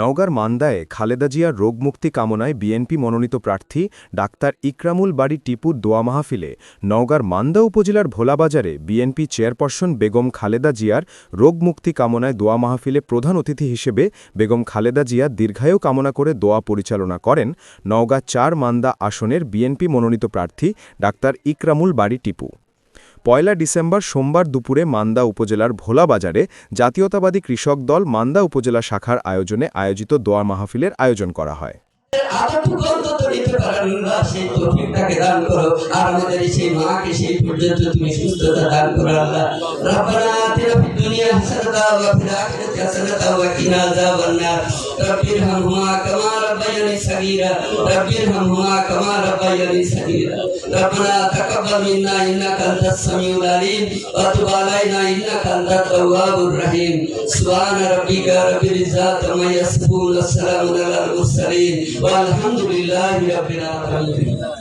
নওগাঁর মান্দায় খালেদা জিয়ার রোগমুক্তি কামনায় বিএনপি মনোনীত প্রার্থী ডাক্তার ইকরামুল বাড়ি টিপুর দোয়া মাহফিলে নওগাঁর মান্দা উপজেলার ভোলাবাজারে বিএনপি চেয়ারপারসন বেগম খালেদা জিয়ার রোগমুক্তি কামনায় দোয়া মাহফিলে প্রধান অতিথি হিসেবে বেগম খালেদা জিয়া দীর্ঘায়ু কামনা করে দোয়া পরিচালনা করেন নওগাঁ চার মান্দা আসনের বিএনপি মনোনীত প্রার্থী ডাক্তার ইকরামুল বাড়ি টিপু। পয়লা ডিসেম্বর সোমবার দুপুরে মান্দা উপজেলার ভোলাবাজারে জাতীয়তাবাদী কৃষক দল মান্দা উপজেলা শাখার আয়োজনে আয়োজিত দোয়া মাহফিলের আয়োজন করা হয়। আল্লাহ। صغيرا رب ارحمهما كما ربياني صغيرا ربنا تقبل منا انك انت السميع العليم وتب علينا انك انت التواب الرحيم سبحان ربك رب العزه عما يصفون والسلام على المرسلين والحمد لله رب العالمين